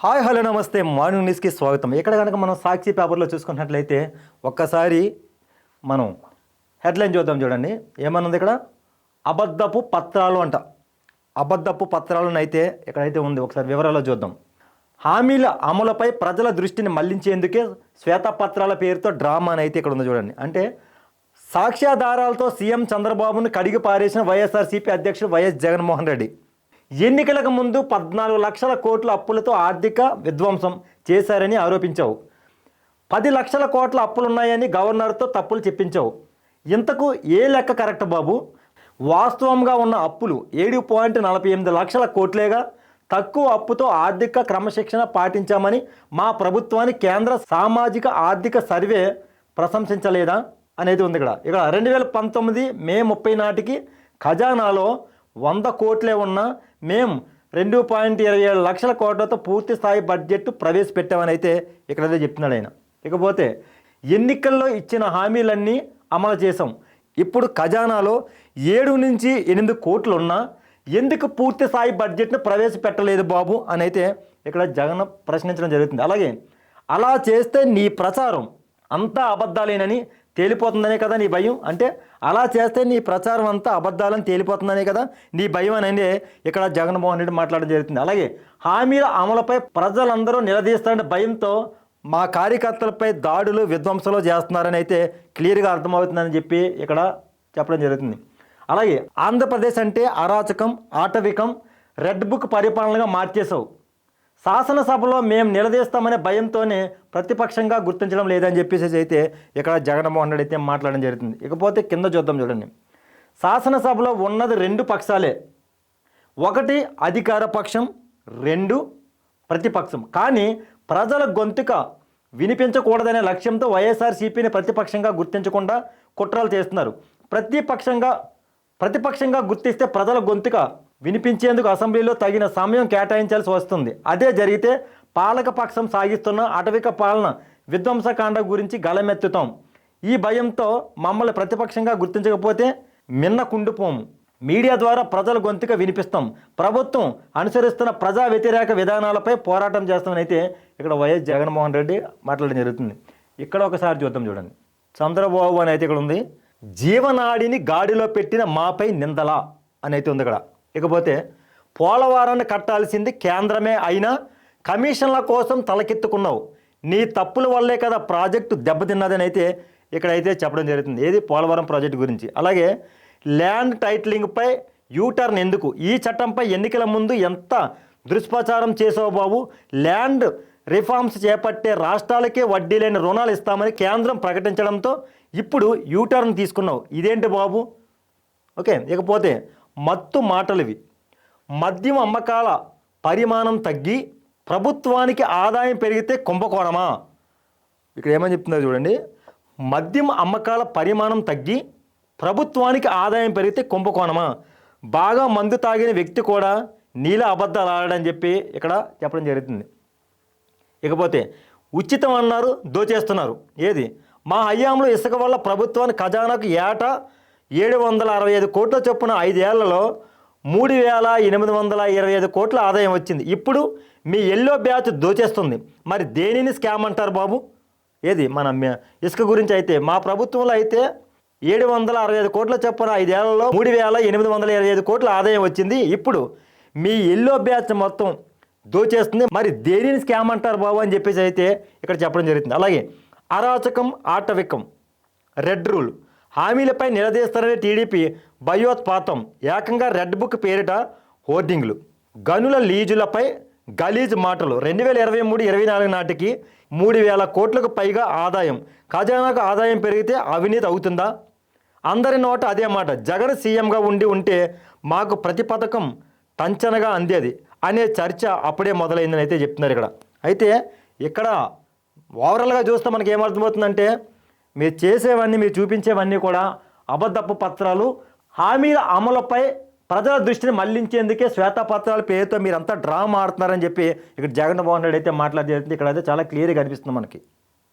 Hi hello నమస్తే. Morning న్యూస్కి స్వాగతం. ఇక్కడ కనుక మనం సాక్షి పేపర్లో చూసుకున్నట్లయితే ఒక్కసారి మనం హెడ్లైన్ చూద్దాం చూడండి. ఏమన్నది ఇక్కడ? అబద్ధపు పత్రాలు అంట. అబద్ధపు పత్రాలను అయితే ఉంది ఒకసారి వివరాలు చూద్దాం. హామీల అమలుపై ప్రజల దృష్టిని మళ్ళించేందుకే శ్వేతపత్రాల పేరుతో డ్రామా అని అయితే ఇక్కడ ఉంది చూడండి. అంటే సాక్ష్యాధారాలతో సీఎం చంద్రబాబును కడిగి పారేసిన వైఎస్ఆర్సీపీ అధ్యక్షుడు వైఎస్ జగన్మోహన్ రెడ్డి. ఎన్నికలకు ముందు పద్నాలుగు లక్షల కోట్ల అప్పులతో ఆర్థిక విధ్వంసం చేశారని ఆరోపించావు. పది లక్షల కోట్ల అప్పులున్నాయని గవర్నర్తో తప్పులు చెప్పించావు. ఇంతకు ఏ లెక్క కరెక్ట్ బాబు? వాస్తవంగా ఉన్న అప్పులు ఏడు పాయింట్ నలభై ఎనిమిది లక్షల కోట్లేగా తక్కువ అప్పుతో ఆర్థిక క్రమశిక్షణ పాటించామని మా ప్రభుత్వాన్ని కేంద్ర సామాజిక ఆర్థిక సర్వే ప్రశంసించలేదా అనేది ఉంది ఇక్కడ. ఇక్కడ రెండు వేల పంతొమ్మిది మే ముప్పై నాటికి ఖజానాలో వంద కోట్లే ఉన్న మేము రెండు పాయింట్ ఇరవై ఏడు లక్షల కోట్లతో పూర్తి స్థాయి బడ్జెట్ ప్రవేశపెట్టామని అయితే ఇక్కడైతే చెప్తున్నాడు ఆయన. ఇకపోతే ఎన్నికల్లో ఇచ్చిన హామీలన్నీ అమలు చేశాం. ఇప్పుడు ఖజానాలో ఏడు నుంచి ఎనిమిది కోట్లు ఉన్నా ఎందుకు పూర్తి స్థాయి బడ్జెట్ను ప్రవేశపెట్టలేదు బాబు అని అయితే ఇక్కడ జగన్ ప్రశ్నించడం జరుగుతుంది. అలాగే అలా చేస్తే నీ ప్రచారం అంతా అబద్ధాలేనని తేలిపోతుందనే కదా నీ భయం? అంటే అలా చేస్తే నీ ప్రచారం అంతా అబద్ధాలని తేలిపోతుందనే కదా నీ భయం అనేది ఇక్కడ జగన్మోహన్ రెడ్డి మాట్లాడడం జరుగుతుంది. అలాగే హామీల అమలుపై ప్రజలందరూ నిలదీస్తారనే భయంతో మా కార్యకర్తలపై దాడులు విధ్వంసలు చేస్తున్నారని అయితే క్లియర్గా అర్థమవుతుందని చెప్పి ఇక్కడ చెప్పడం జరుగుతుంది. అలాగే ఆంధ్రప్రదేశ్ అంటే అరాచకం ఆటవికం రెడ్ బుక్ పరిపాలనగా మార్చేసావు శాసనసభలో మేము నిలదీస్తామనే భయంతోనే ప్రతిపక్షంగా గుర్తించడం లేదని చెప్పేసి అయితే ఇక్కడ జగన్మోహన్ రెడ్డి అయితే మాట్లాడడం జరుగుతుంది. ఇకపోతే కింద చూద్దాం చూడండి. శాసనసభలో ఉన్నది రెండు పక్షాలే. ఒకటి అధికార పక్షం రెండు ప్రతిపక్షం. కానీ ప్రజల గొంతుక వినిపించకూడదనే లక్ష్యంతో వైఎస్ఆర్సీపీని ప్రతిపక్షంగా గుర్తించకుండా కుట్రలు చేస్తున్నారు. ప్రతిపక్షంగా ప్రతిపక్షంగా గుర్తిస్తే ప్రజల గొంతుక వినిపించేందుకు అసెంబ్లీలో తగిన సమయం కేటాయించాల్సి వస్తుంది. అదే జరిగితే పాలకపక్షం సాగిస్తున్న అటవిక పాలన విధ్వంసకాండ గురించి గళమెత్తుతాం. ఈ భయంతో మమ్మల్ని ప్రతిపక్షంగా గుర్తించకపోతే మిన్న కుండిపోము. మీడియా ద్వారా ప్రజల గొంతుక వినిపిస్తాం. ప్రభుత్వం అనుసరిస్తున్న ప్రజా వ్యతిరేక విధానాలపై పోరాటం చేస్తామని అయితే ఇక్కడ వైఎస్ జగన్మోహన్ రెడ్డి మాట్లాడడం జరుగుతుంది. ఇక్కడ ఒకసారి చూద్దాం చూడండి. చంద్రబాబు అని అయితే ఇక్కడ ఉంది. జీవనాడిని గాడిలో పెట్టిన మాపై నిందలా అని అయితే ఉంది ఇక్కడ. ఇకపోతే పోలవరాన్ని కట్టాల్సింది కేంద్రమే అయినా కమిషన్ల కోసం తలకెత్తుకున్నావు. నీ తప్పుల వల్లే కదా ప్రాజెక్టు దెబ్బతిన్నదని అయితే ఇక్కడైతే చెప్పడం జరుగుతుంది. ఏది పోలవరం ప్రాజెక్టు గురించి. అలాగే ల్యాండ్ టైటిలింగ్పై యూటర్న్ ఎందుకు? ఈ చట్టంపై ఎన్నికల ముందు ఎంత దుష్ప్రచారం చేసావు బాబు? ల్యాండ్ రిఫార్మ్స్ చేపట్టే రాష్ట్రాలకే వడ్డీ లేని రుణాలు ఇస్తామని కేంద్రం ప్రకటించడంతో ఇప్పుడు యూటర్న్ తీసుకున్నావు. ఇదేంటి బాబు? ఓకే ఇకపోతే మత్తు మాటలివి. మద్యం అమ్మకాల పరిమాణం తగ్గి ప్రభుత్వానికి ఆదాయం పెరిగితే కుంభకోణమా? ఇక్కడ ఏమని చెప్తున్నారు చూడండి. మద్యం అమ్మకాల పరిమాణం తగ్గి ప్రభుత్వానికి ఆదాయం పెరిగితే కుంభకోణమా? బాగా మందు తాగిన వ్యక్తి కూడా నీల అబద్ధాలు ఆడని చెప్పి ఇక్కడ చెప్పడం జరుగుతుంది. ఇకపోతే ఉచితం అన్నారు దోచేస్తున్నారు. ఏది? మా హయాంలో ఇసుక వల్ల ప్రభుత్వాన్ని ఖజానాకు ఏటా ఏడు వందల అరవై ఐదు కోట్ల చొప్పున ఐదేళ్ళలో మూడు వేల ఎనిమిది వందల ఇరవై ఐదు కోట్ల ఆదాయం వచ్చింది. ఇప్పుడు మీ ఎల్లో బ్యాచ్ దోచేస్తుంది. మరి దేనిని స్కామ్ అంటారు బాబు? ఏది? మన ఇసుక గురించి అయితే మా ప్రభుత్వంలో అయితే ఏడు వందల అరవై ఐదు కోట్ల చొప్పున ఐదేళ్ళలో మూడు వేల ఎనిమిది వందల ఇరవై ఐదు కోట్ల ఆదాయం వచ్చింది. ఇప్పుడు మీ ఎల్లో బ్యాచ్ మొత్తం దోచేస్తుంది. మరి దేనిని స్కామ్ అంటారు బాబు అని చెప్పేసి అయితే ఇక్కడ చెప్పడం జరుగుతుంది. అలాగే అరాచకం ఆటవికం రెడ్ రూల్. హామీలపై నిలదీస్తారని టీడీపీ భయోత్పాతం ఏకంగా రెడ్ బుక్ పేరిట హోర్డింగ్లు. గనుల లీజులపై గలీజ్ మాటలు. రెండు వేల ఇరవై మూడు ఇరవై నాలుగు నాటికి మూడు వేల కోట్లకు పైగా ఆదాయం. ఖజానాకు ఆదాయం పెరిగితే అవినీతి అవుతుందా? అందరి నోట అదే మాట. జగన్ సీఎంగా ఉండి ఉంటే మాకు ప్రతి పథకం టంచనగా అందేది అనే చర్చ అప్పుడే మొదలైందని అయితే చెప్తున్నారు ఇక్కడ. అయితే ఇక్కడ ఓవరాల్గా చూస్తే మనకి ఏమర్థమవుతుందంటే మీరు చేసేవన్నీ మీరు చూపించేవన్నీ కూడా అబద్ధపు పత్రాలు హామీల అమలుపై ప్రజల దృష్టిని మళ్ళించేందుకే శ్వేతపత్రాల పేరుతో మీరంతా డ్రామా ఆడుతున్నారని చెప్పి ఇక్కడ జగన్మోహన్ రెడ్డి అయితే మాట్లాడేది ఇక్కడ అయితే చాలా క్లియర్గా కనిపిస్తుంది మనకి.